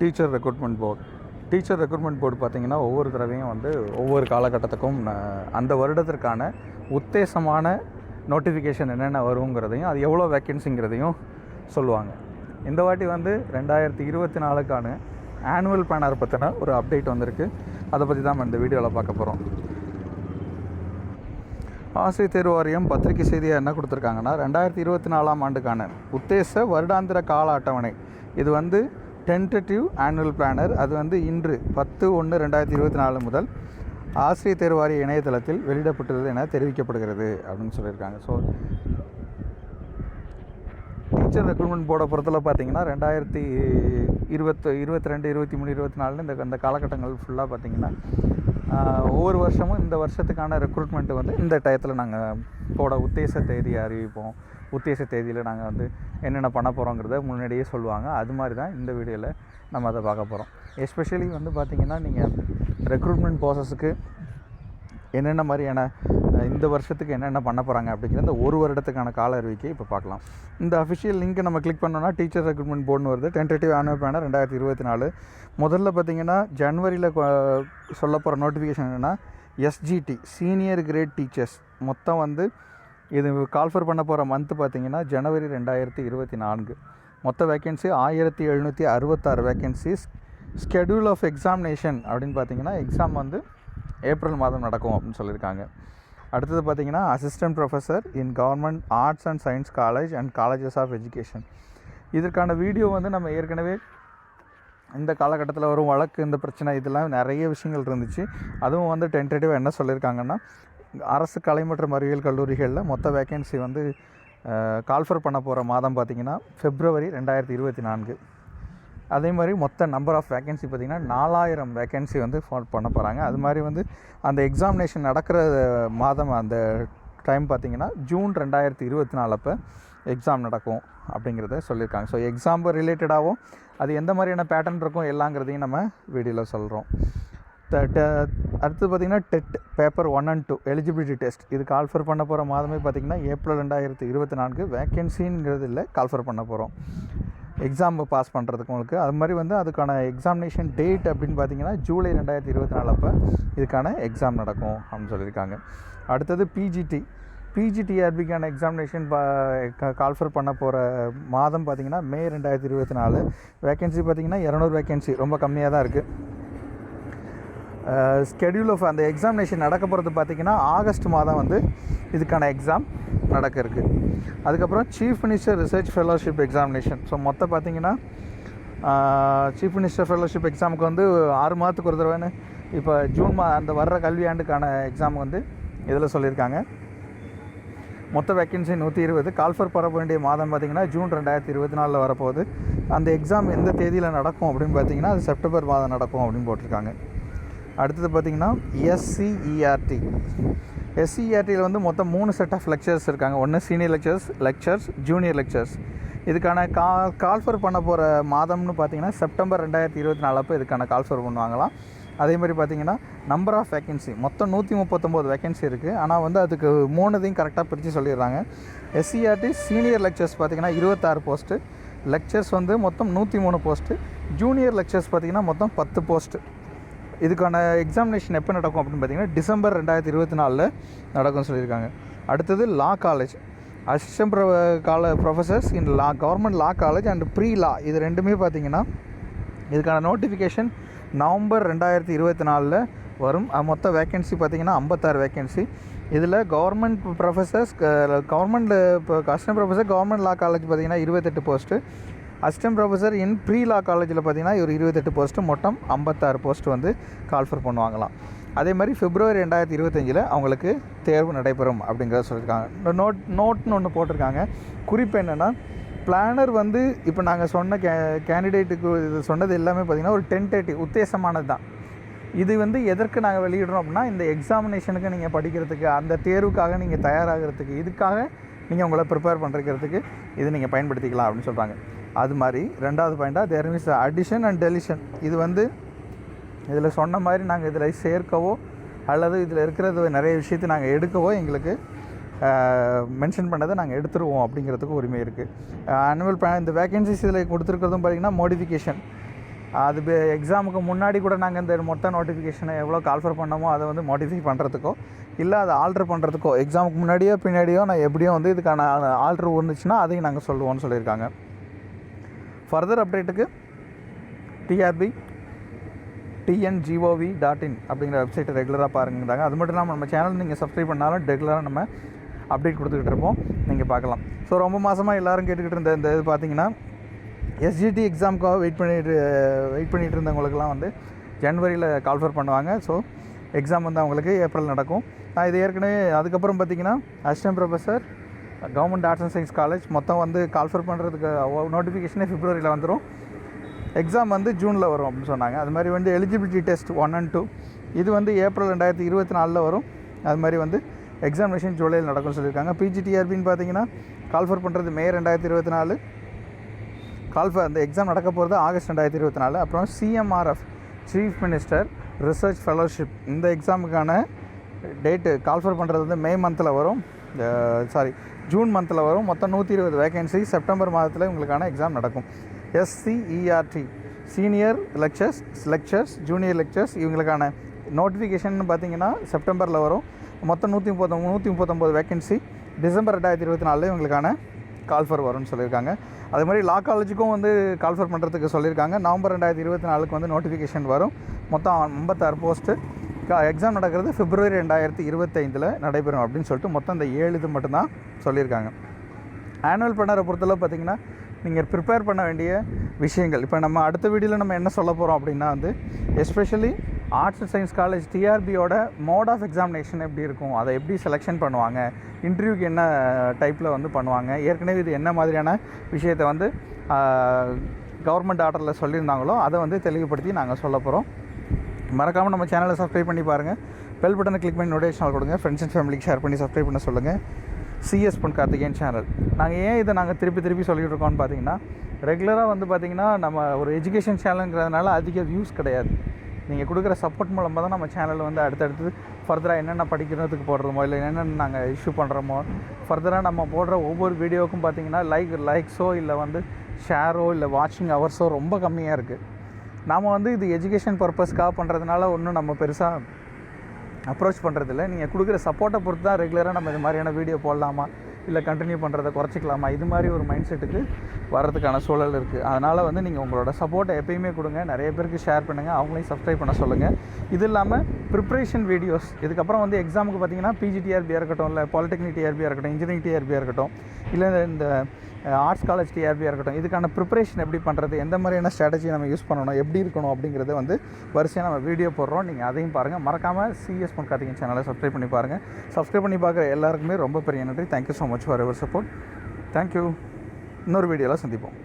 Teacher recruitment board. Teacher recruitment board பார்த்திங்கன்னா ஒவ்வொரு தடவையும் வந்து ஒவ்வொரு காலகட்டத்துக்கும் அந்த வருடத்திற்கான உத்தேசமான நோட்டிஃபிகேஷன் என்னென்ன வருங்கிறதையும் அது எவ்வளோ வேக்கன்சிங்கிறதையும் சொல்லுவாங்க. இந்த வாட்டி வந்து ரெண்டாயிரத்தி இருபத்தி நாலுக்கான ஆனுவல் பிளானர் பற்றின ஒரு அப்டேட் வந்திருக்கு. அதை பற்றி தான் நம்ம இந்த வீடியோவில் பார்க்க போகிறோம் ஆசிரியர் தேர்வு வாரியம் பத்திரிகை செய்தியாக என்ன கொடுத்துருக்காங்கன்னா ரெண்டாயிரத்தி இருபத்தி நாலாம் ஆண்டுக்கான உத்தேச வருடாந்திர கால அட்டவணை. இது வந்து டென்டேட்டிவ் ஆனுவல் பிளானர். அது வந்து இன்று பத்து ஒன்று ரெண்டாயிரத்தி இருபத்தி நாலு முதல் ஆசிரியர் தேர்வு வாரிய இணையதளத்தில் வெளியிடப்பட்டுள்ளது என தெரிவிக்கப்படுகிறது அப்படின்னு சொல்லியிருக்காங்க. ஸோ டீச்சர் ரெக்ரூட்மெண்ட் போர்டை பொறுத்தல பார்த்தீங்கன்னா ரெண்டாயிரத்தி இருபத்து இருபத்தி ரெண்டு இருபத்தி மூணு இருபத்தி நாலு இந்த இந்த காலகட்டங்கள் ஃபுல்லாக பார்த்தீங்கன்னா ஒவ்வொரு வருஷமும் இந்த வருஷத்துக்கான ரெக்ரூட்மெண்ட் வந்து இந்த டயத்தில் நாங்கள் போட உத்தேச தேதியை அறிவிப்போம். உத்தேச தேதியில் நாங்கள் வந்து என்னென்ன பண்ண போகிறோங்கிறத முன்னாடியே சொல்லுவாங்க. அது மாதிரி தான் இந்த வீடியோவில் நம்ம அதை பார்க்க போகிறோம் எஸ்பெஷலி வந்து பார்த்திங்கன்னா நீங்கள் ரெக்ரூட்மெண்ட் ப்ராசஸுக்கு என்னென்ன மாதிரியான இந்த வருஷத்துக்கு என்னென்ன பண்ண போகிறாங்க அப்படிங்கிற இந்த ஒரு வருடத்துக்கான கால அறிவிக்கை இப்போ பார்க்கலாம். இந்த அஃபிஷியல் லிங்க்கை நம்ம கிளிக் பண்ணோம்னா டீச்சர் ரெக்ரூட்மெண்ட் போர்டுன்னு வருது. டென்டேட்டிவ் ஆனுவல் பிளானர் ரெண்டாயிரத்தி இருபத்தி நாலு. முதல்ல பார்த்தீங்கன்னா ஜனவரியில் சொல்ல போகிற நோட்டிஃபிகேஷன் என்னென்னா எஸ்ஜிடி சீனியர் கிரேட் டீச்சர்ஸ் மொத்தம் வந்து இது கால்ஃபர் பண்ண போகிற மந்த் பார்த்தீங்கன்னா ஜனவரி ரெண்டாயிரத்தி இருபத்தி நான்கு. மொத்த வேக்கன்சி ஆயிரத்தி எழுநூற்றி அறுபத்தாறு வேக்கன்சிஸ் ஸ்கெடியூல் ஆஃப் எக்ஸாமினேஷன் அப்படின்னு பார்த்தீங்கன்னா எக்ஸாம் வந்து ஏப்ரல் மாதம் நடக்கும் அப்படின்னு சொல்லியிருக்காங்க. அடுத்தது பார்த்தீங்கன்னா assistant professor in government arts and science college and colleges of education இதற்கான வீடியோ வந்து நம்ம ஏற்கனவே இந்த காலகட்டத்தில் வரும் வழக்கு இந்த பிரச்சனை இதெல்லாம் நிறைய விஷயங்கள் இருந்துச்சு. அதுவும் வந்து டென்டேட்டிவாக என்ன சொல்லியிருக்காங்கன்னா அரசு கலை மற்றும் அறிவியல் கல்லூரிகளில் மொத்த வேக்கன்சி வந்து கால்ஃபர் பண்ண போகிற மாதம் பார்த்திங்கன்னா ஃபெப்ரவரி ரெண்டாயிரத்தி இருபத்தி நான்கு. அதே மாதிரி மொத்த நம்பர் ஆஃப் வேக்கன்சி பார்த்திங்கன்னா நாலாயிரம் வேக்கன்சி வந்து ஃபால் பண்ண போகிறாங்க அது மாதிரி வந்து அந்த எக்ஸாமினேஷன் நடக்கிற மாதம் அந்த டைம் பார்த்திங்கன்னா ஜூன் ரெண்டாயிரத்தி இருபத்தி நாலு அப்போ எக்ஸாம் நடக்கும் அப்படிங்கிறத சொல்லியிருக்காங்க. ஸோ எக்ஸாம் ரிலேட்டடாகவும் அது எந்த மாதிரியான பேட்டர்ன் இருக்கும் எல்லாங்கிறதையும் நம்ம வீடியோவில் சொல்கிறோம் அடுத்து பார்த்திங்கன்னா TET paper one and two eligibility test இது கால்ஃபர் பண்ண போகிற மாதமே பார்த்திங்கன்னா ஏப்ரல் ரெண்டாயிரத்து இருபத்தி நான்கு வேக்கன்சிங்கிறது இல்லை கால்ஃபர் பண்ண போகிறோம் எக்ஸாம் பாஸ் பண்ணுறதுக்கு உங்களுக்கு. அது மாதிரி வந்து அதுக்கான எக்ஸாமினேஷன் டேட் அப்படின்னு பார்த்தீங்கன்னா ஜூலை ரெண்டாயிரத்தி இருபத்தி நாலு அப்போ இதுக்கான எக்ஸாம் நடக்கும் அப்படின்னு சொல்லியிருக்காங்க. அடுத்தது பிஜிடி பிஜிடிஆர்பிக்கான எக்ஸாமினேஷன் கால்ஃபர் பண்ண போகிற மாதம் பார்த்திங்கன்னா மே ரெண்டாயிரத்தி இருபத்தி நாலு. வேக்கன்சி பார்த்திங்கன்னா இரநூறு வேக்கன்சி ரொம்ப கம்மியாக தான் இருக்குது ஸ்கெடியூல் ஆஃப் அந்த எக்ஸாமினேஷன் நடக்க போகிறது பார்த்திங்கன்னா ஆகஸ்ட் மாதம் வந்து இதுக்கான எக்ஸாம் நடக்க இருக்குது அதுக்கப்புறம் chief minister research fellowship examination so மொத்தம் பார்த்திங்கன்னா சீஃப் மினிஸ்டர் ஃபெலோஷிப் எக்ஸாமுக்கு வந்து ஆறு மாதத்துக்கு ஒரு தடவைன்னு இப்போ ஜூன் மா அந்த வர்ற கல்வியாண்டுக்கான எக்ஸாம் வந்து இதில் சொல்லியிருக்காங்க. மொத்த வேக்கன்சி நூற்றி இருபது. கால்ஃபர் பரப்ப வேண்டிய மாதம் பார்த்திங்கன்னா ஜூன் ரெண்டாயிரத்தி இருபத்தி நாலில் வரப்போகுது. அந்த எக்ஸாம் எந்த தேதியில் நடக்கும் அப்படின்னு பார்த்தீங்கன்னா அது செப்டம்பர் மாதம் நடக்கும் அப்படின்னு போட்டிருக்காங்க. அடுத்தது பார்த்திங்கன்னா எஸ்சிஇஆர்டி எஸ்சிஇஆர்டியில் வந்து மொத்தம் மூணு செட் ஆஃப் லெக்சர்ஸ் இருக்காங்க. ஒன்று senior lecturers lecturers junior lecturers இதுக்கான கா கால்ஃபர் பண்ண போகிற மாதம்னு பார்த்தீங்கன்னா செப்டம்பர் ரெண்டாயிரத்தி இருபத்தி நாலு அப்போ இதுக்கான கால்ஃபர் பண்ணுவாங்களாம். அதே மாதிரி பார்த்தீங்கன்னா நம்பர் ஆஃப் வேக்கன்சி மொத்தம் நூற்றி முப்பத்தொம்போது வேக்கன்சி இருக்குது ஆனால் வந்து அதுக்கு மூணுதையும் கரெக்டாக பிரித்து சொல்லிடுறாங்க. எஸ்சிஆர்டி சீனியர் லெக்சர்ஸ் பார்த்தீங்கன்னா இருபத்தாறு போஸ்ட்டு லெக்சர்ஸ் வந்து மொத்தம் நூற்றி மூணு போஸ்ட்டு ஜூனியர் லெக்சர்ஸ் பார்த்தீங்கன்னா மொத்தம் பத்து போஸ்ட்டு இதுக்கான எக்ஸாமினேஷன் எப்போ நடக்கும் அப்படின்னு பார்த்தீங்கன்னா டிசம்பர் ரெண்டாயிரத்தி இருபத்தி நாலில் நடக்கும்னு சொல்லியிருக்காங்க. அடுத்தது லா காலேஜ் அசிஸ்டன்ட் ப்ரொ கால professors in law government law college and pre law இது ரெண்டுமே பார்த்தீங்கன்னா இதுக்கான நோட்டிஃபிகேஷன் நவம்பர் ரெண்டாயிரத்தி இருபத்தி நாலில் வரும். மொத்த வேக்கன்சி பார்த்தீங்கன்னா ஐம்பத்தாறு வேக்கன்சி இதில் கவர்மெண்ட் ப்ரொஃபஸர்ஸ் கவர்மெண்ட் இப்போ assistant professor government law college பார்த்தீங்கன்னா இருபத்தெட்டு post assistant professor in pre law காலேஜில் பார்த்தீங்கன்னா ஒரு இருபத்தெட்டு போஸ்ட்டு மொத்தம் ஐம்பத்தாறு போஸ்ட் வந்து கால்ஃபர் பண்ணுவாங்களாம். அதே மாதிரி பிப்ரவரி ரெண்டாயிரத்தி இருபத்தஞ்சில் அவங்களுக்கு தேர்வு நடைபெறும் அப்படிங்கிறத சொல்லியிருக்காங்க. நோட் நோட்னு ஒன்று போட்டிருக்காங்க. குறிப்பு என்னென்னா பிளானர் வந்து இப்போ நாங்கள் சொன்ன கே கேண்டிடேட்டுக்கு இது சொன்னது எல்லாமே பார்த்திங்கன்னா ஒரு டென்டேட்டிவ் உத்தேசமானது தான் இது வந்து எதற்கு நாங்கள் வெளியிடுறோம் அப்படின்னா இந்த எக்ஸாமினேஷனுக்கு நீங்கள் படிக்கிறதுக்கு அந்த தேர்வுக்காக நீங்கள் தயாராகிறதுக்கு இதுக்காக நீங்கள் உங்களை ப்ரிப்பேர் பண்ணுறதுக்கு இது நீங்கள் பயன்படுத்திக்கலாம் அப்படின்னு சொல்கிறாங்க அது மாதிரி ரெண்டாவது பாயிண்ட்டாக there means addition and deletion இது வந்து இதில் சொன்ன மாதிரி நாங்கள் இதில் சேர்க்கவோ அல்லது இதில் இருக்கிறது நிறைய விஷயத்தை நாங்கள் எடுக்கவோ எங்களுக்கு மென்ஷன் பண்ணதை நாங்கள் எடுத்துருவோம் அப்படிங்கிறதுக்கு உரிமை இருக்குது ஆனுவல் பிளான் இந்த வேகன்சிஸ் இதில் கொடுத்துருக்கிறதும் பார்த்திங்கன்னா மோடிஃபிகேஷன் அது எக்ஸாமுக்கு முன்னாடி கூட நாங்கள் இந்த மொத்த நோட்டிஃபிகேஷனை எவ்வளோ கால்ஃபர் பண்ணோமோ அதை வந்து மாடிஃபை பண்ணுறதுக்கோ இல்லை அதை ஆல்ட்ரு பண்ணுறதுக்கோ எக்ஸாமுக்கு முன்னாடியோ பின்னாடியோ நான் எப்படியோ வந்து இதுக்கான ஆல்ட்ரு இருந்துச்சுன்னா அதையும் நாங்கள் சொல்லுவோம்னு சொல்லியிருக்காங்க. Further அப்டேட்டுக்கு TRB TN gov dot in அப்படிங்கிற வெப்சைட்டை ரெகுலராக பாருங்கிறாங்க அது மட்டும் இல்லாமல் நம்ம சேனல் நீங்கள் சப்ஸ்கிரைப் பண்ணாலும் ரெகுலராக நம்ம அப்டேட் கொடுத்துக்கிட்டு இருப்போம். நீங்கள் பார்க்கலாம். ஸோ ரொம்ப மாதமாக எல்லோரும் கேட்டுக்கிட்டு இருந்த இந்த இது பார்த்தீங்கன்னா எஸ்ஜிடி எக்ஸாமுக்காக வெயிட் பண்ணிட்டு வெயிட் பண்ணிட்டு இருந்தவங்களுக்குலாம் வந்து ஜனவரியில் கால்ஃபர் பண்ணுவாங்க. ஸோ எக்ஸாம் வந்து அவங்களுக்கு ஏப்ரல் நடக்கும். நான் இது ஏற்கனவே அதுக்கப்புறம் பார்த்தீங்கன்னா assistant professor government arts and science college மொத்தம் வந்து கால்ஃபர் பண்ணுறதுக்கு நோட்டிஃபிகேஷனே ஃபிப்ரவரியில் வந்துடும் எக்ஸாம் வந்து ஜூனில் வரும் அப்படின்னு சொன்னாங்க. அது மாதிரி வந்து eligibility test one and two இது வந்து ஏப்ரல் ரெண்டாயிரத்தி இருபத்தி நாலில் வரும். அது மாதிரி வந்து எக்ஸாமினேஷன் ஜூலையில் நடக்கும்னு சொல்லியிருக்காங்க. பிஜிடிஆர்பின்னு பார்த்தீங்கன்னா கால்ஃபர் பண்ணுறது மே ரெண்டாயிரத்தி இருபத்தி நாலு. கால்ஃபர் அந்த எக்ஸாம் நடக்க போகிறது ஆகஸ்ட் ரெண்டாயிரத்தி இருபத்தி நாலு அப்புறம் CMRF chief minister research fellowship இந்த எக்ஸாமுக்கான டேட்டு கால்ஃபர் பண்ணுறது வந்து மே மந்தில் வரும். சாரி ஜூன் மந்தில் வரும். மொத்தம் நூற்றி இருபது வேகன்சி செப்டம்பர் மாதத்தில் உங்களுக்கான எக்ஸாம் நடக்கும். SCERT senior lecturers lecturers junior lecturers இவங்களுக்கான நோட்டிஃபிகேஷன் பார்த்தீங்கன்னா செப்டம்பரில் வரும். மொத்தம் நூற்றி முப்பத்தொம்பது நூற்றி முப்பத்தொம்பது வேகன்சி டிசம்பர் ரெண்டாயிரத்தி இருபத்தி நாலில் இவங்களுக்கான கால்ஃபர் வரும்னு சொல்லியிருக்காங்க. அதே மாதிரி லா காலேஜுக்கும் வந்து கால்ஃபர் பண்ணுறதுக்கு சொல்லியிருக்காங்க. நவம்பர் ரெண்டாயிரத்தி இருபத்தி நாலுக்கு வந்து நோட்டிஃபிகேஷன் வரும். மொத்தம் ஐம்பத்தாறு போஸ்ட்டு எக்ஸாம் நடக்கிறது பிப்ரவரி ரெண்டாயிரத்தி இருபத்தைந்தில் நடைபெறும் அப்படின்னு சொல்லிட்டு மொத்தம் இந்த ஏழு இது மட்டும்தான் சொல்லியிருக்காங்க. ஆனுவல் பண்ணரை பொறுத்தளவு பார்த்தீங்கன்னா நீங்கள் ப்ரிப்பேர் பண்ண வேண்டிய விஷயங்கள். இப்போ நம்ம அடுத்த வீடியோவில் நம்ம என்ன சொல்ல போகிறோம் அப்படின்னா வந்து especially arts and science college டிஆர்பியோட mode of examination எப்படி இருக்கும்? அதை எப்படி செலெக்ஷன் பண்ணுவாங்க? இன்டர்வியூக்கு என்ன டைப்பில் வந்து பண்ணுவாங்க? ஏற்கனவே இது என்ன மாதிரியான விஷயத்தை வந்து கவர்மெண்ட் ஆர்டரில் சொல்லியிருந்தாங்களோ அதை வந்து தெளிவுபடுத்தி நாங்கள் சொல்ல போகிறோம் மறக்காமல் நம்ம சேனலை சப்ஸ்கிரைப் பண்ணி பாருங்கள் பெல் பட்டனை கிளிக் பண்ணி நோட்டிஃபிகேஷன் கொடுங்க. ஃப்ரெண்ட்ஸ் அண்ட் ஃபேமிலிக்கு ஷேர் பண்ணி சப்ஸ்கிரைப் பண்ண சொல்லுங்கள் சிஎஸ் பொன் கார்த்திகேயன் சேனல் நாங்கள் ஏன் இதை நாங்கள் திருப்பி திருப்பி சொல்லிகிட்டு இருக்கோம்னு பார்த்தீங்கன்னா ரெகுலராக வந்து பார்த்திங்கன்னா நம்ம ஒரு எஜுகேஷன் சேனலுங்கிறதுனால அதிக வியூஸ் கிடையாது. நீங்கள் கொடுக்குற சப்போர்ட் மூலமாக தான் நம்ம சேனலில் வந்து அடுத்தடுத்து ஃபர்தராக என்னென்ன படிக்கிறதுக்கு போடுறோமோ இல்லை என்னென்ன நாங்கள் இஷ்யூ பண்ணுறோமோ ஃபர்தராக நம்ம போடுற ஒவ்வொரு வீடியோவுக்கும் பார்த்தீங்கன்னா லைக் லைக்ஸோ இல்லை வந்து ஷேரோ இல்லை வாட்சிங் ஹவர்ஸோ ரொம்ப கம்மியாக இருக்குது நாம் வந்து இது எஜுகேஷன் பர்பஸ்க்காக பண்ணுறதுனால ஒன்றும் நம்ம பெருசாக அப்ரோச் பண்ணுறதில்ல நீங்கள் கொடுக்குற சப்போர்ட்டை பொறுத்து தான் ரெகுலராக நம்ம இது மாதிரியான வீடியோ போடலாமா? இல்லை கண்டினியூ பண்ணுறதை குறைச்சிக்கலாமா? இது மாதிரி ஒரு மைண்ட் செட்டுக்கு வர்றதுக்கான சூழல் இருக்குது அதனால் வந்து நீங்கள் உங்களோட சப்போர்ட்டை எப்பயுமே கொடுங்க. நிறைய பேருக்கு ஷேர் பண்ணுங்கள் அவங்களையும் சப்ஸ்கிரைப் பண்ண சொல்லுங்கள் இது இல்லாமல் ப்ரிப்ரேஷன் வீடியோஸ் இதுக்கப்புறம் வந்து எக்ஸாமுக்கு பார்த்தீங்கன்னா பிஜிடிஆர்பியாக இருக்கட்டும் இல்லை பாலிடெக்னிக் டிஆர்பியாக இருக்கட்டும் இன்ஜினியரிங் டிஆர்பியாக இருக்கட்டும் இல்லை இந்த ஆர்ட்ஸ் காலேஜ் டிஆர்பியாக இருக்கட்டும் இதுக்கான ப்ரிப்பரேஷன் எப்படி பண்ணுறது எந்த மாதிரியான ஸ்ட்ராட்டஜி நம்ம யூஸ் பண்ணணும் எப்படி இருக்கணும் அப்படிங்கிறத வந்து வரிசையாக நம்ம வீடியோ போடுறோம். நீங்கள் அதையும் பாருங்கள் மறக்காமல் சிஎஸ் பொன் கார்த்திகன் சேனலை சப்ஸ்கிரைப் பண்ணி பாருங்கள் சப்ஸ்கிரைப் பண்ணி பார்க்குற எல்லாருக்குமே ரொம்ப பெரிய நன்றி. Thank you so much for your support thank you இன்னொரு வீடியோவில் சந்திப்போம்.